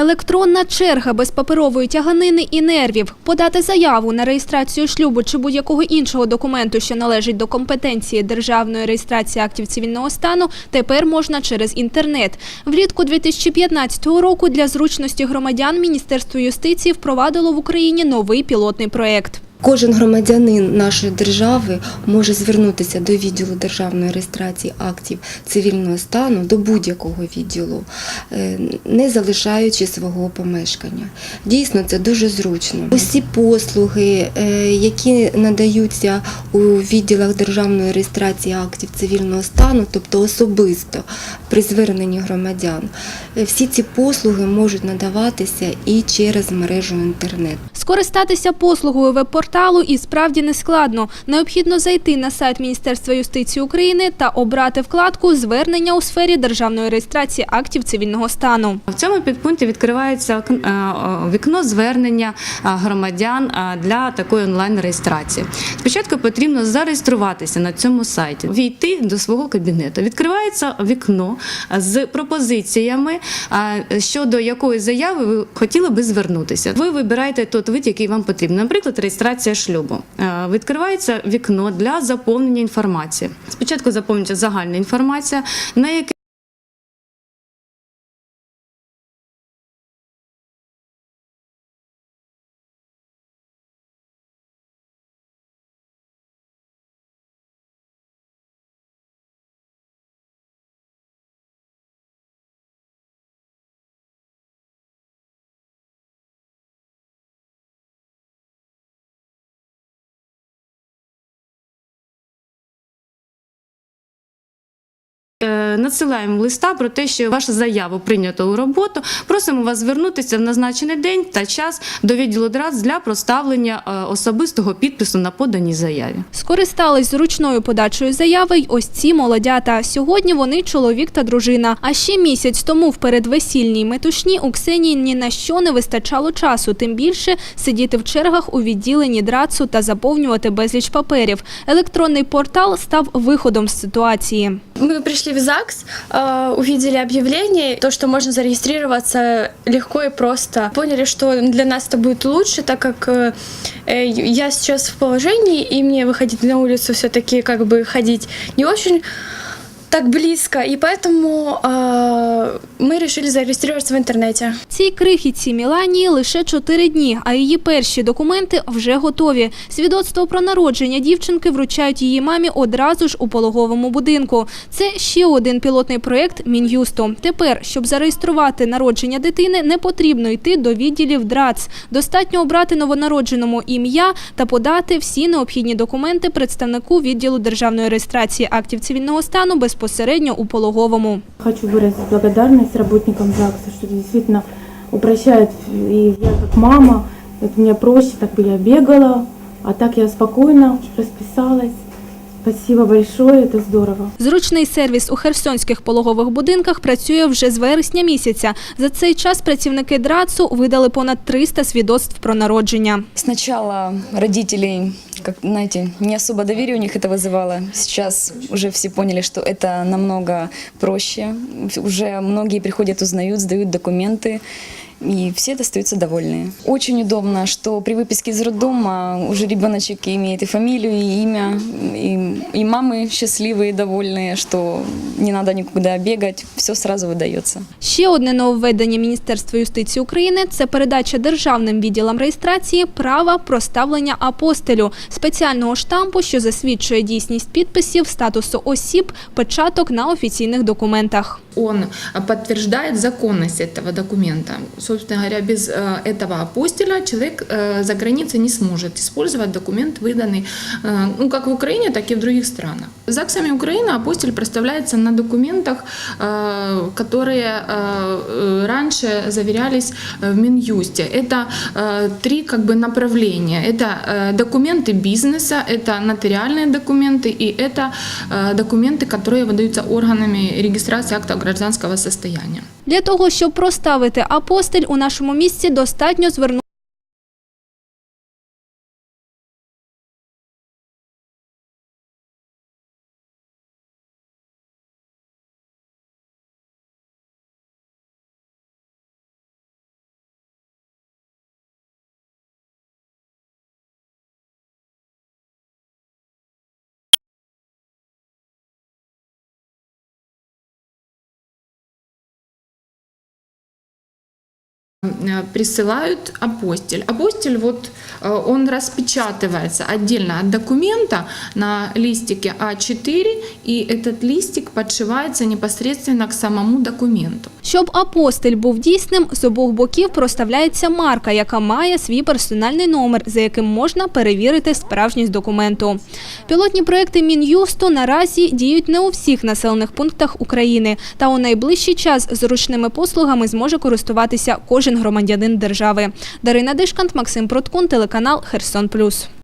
Електронна черга без паперової тяганини і нервів. Подати заяву на реєстрацію шлюбу чи будь-якого іншого документу, що належить до компетенції державної реєстрації актів цивільного стану, тепер можна через інтернет. Влітку 2015 року для зручності громадян Міністерство юстиції впровадило в Україні новий пілотний проєкт. Кожен громадянин нашої держави може звернутися до відділу державної реєстрації актів цивільного стану до будь-якого відділу, е, не залишаючи свого помешкання. Дійсно, це дуже зручно. Усі послуги, е, які надаються у відділах державної реєстрації актів цивільного стану, тобто особисто при зверненні громадян, е, всі ці послуги можуть надаватися і через мережу інтернет. Скористатися послугою веб-порталу і справді не складно. Необхідно зайти на сайт Міністерства юстиції України та обрати вкладку Звернення у сфері державної реєстрації актів цивільного стану. В цьому підпункті відкривається е, вікно звернення е, громадян е, для такої онлайн-реєстрації. Спочатку потрібно зареєструватися на цьому сайті, війти до свого кабінету. Відкривається вікно з пропозиціями щодо якої заяви ви хотіли би звернутися. Ви вибираєте той вид, який вам потрібен. Наприклад, реєстрація шлюбу. Е, Відкривається вікно для заповнення інформації. Спочатку заповнюється загальна інформація, на яке Надсилаємо листа про те, що ваша заява прийнята у роботу. Просимо вас звернутися в назначений день та час до відділу ДРАЦ для проставлення е, особистого підпису на поданій заяві. Скористались зручною подачею заяви й ось ці молодята. Сьогодні вони чоловік та дружина. А ще місяць тому в передвесільній метушні у Ксенії ні на що не вистачало часу, тим більше сидіти в чергах у відділенні драцу та заповнювати безліч паперів. Електронний портал став виходом з ситуації. Мы пришли в ЗАГС, э, увидели объявление, то, что можно зарегистрироваться легко и просто. Поняли, что для нас это будет лучше, так как э, э, я сейчас в положении, и мне выходить на улицу все-таки как бы ходить не очень так близко, и поэтому э, мы решили зарегистрироваться в интернете. Цій крихітці Міланії лише чотири дні, а її перші документи вже готові. Свідоцтво про народження дівчинки вручають її мамі одразу ж у пологовому будинку. Це ще один пілотний проєкт Мін'юсту. Тепер, щоб зареєструвати народження дитини, не потрібно йти до відділів ДРАЦ. Достатньо обрати новонародженому ім'я та подати всі необхідні документи представнику відділу державної реєстрації актів цивільного стану безпосередньо у пологовому Хочу выразить благодарность работникам ЗАГСа, что действительно упрощает. И я как мама, это мне проще, так бы я бегала, а так я спокойно расписалась. Спасибо большое, это здорово. Зручний сервіс у херсонських пологових будинках працює вже з вересня місяця. За цей час працівники ДРАЦу видали понад 300 свідоцтв про народження. Сначала родителей, как знаете, не особо доверие у них это вызывало. Сейчас уже все поняли, что это намного проще. Уже многие приходят, узнают, сдают документы. И все остаются довольны. Очень удобно, что при выписке из роддома уже ребеночек имеет и фамилию, и имя, и, и мамы счастливые, довольные, что не надо никуда бегать, все сразу выдается. Ще одне нововведення Міністерства юстиції України – це передача державним відділам реєстрації права проставлення апостелю – спеціального штампу, що засвідчує дійсність підписів, статусу осіб, печаток на офіційних документах. он подтверждает законность этого документа. Собственно говоря, без э, этого апостиля человек э, за границей не сможет использовать документ, выданный э, ну, как в Украине, так и в других странах. ЗАГСами Украины апостиль проставляется на документах, э, которые э, раньше заверялись в Минюсте. Это э, три как бы направления. Это э, документы бизнеса, это нотариальные документы и это э, документы, которые выдаются органами регистрации акта гражданского состояния. Для того, щоб проставити апостиль, у нашому місці достатньо звернути Присылают апостиль. Апостиль вот э, он распечатывается отдельно от документа на листике А4, и этот листик подшивается непосредственно к самому документу. Щоб апостиль був дійсним, з обох боків проставляється марка, яка має свій персональний номер, за яким можна перевірити справжність документу. Пілотні проекти Мін'юсту наразі діють не у всіх населених пунктах України, та у найближчий час зручними послугами зможе користуватися кожен громадянин держави. Дарина Дишкант, Максим Проткун, телеканал Херсон Плюс.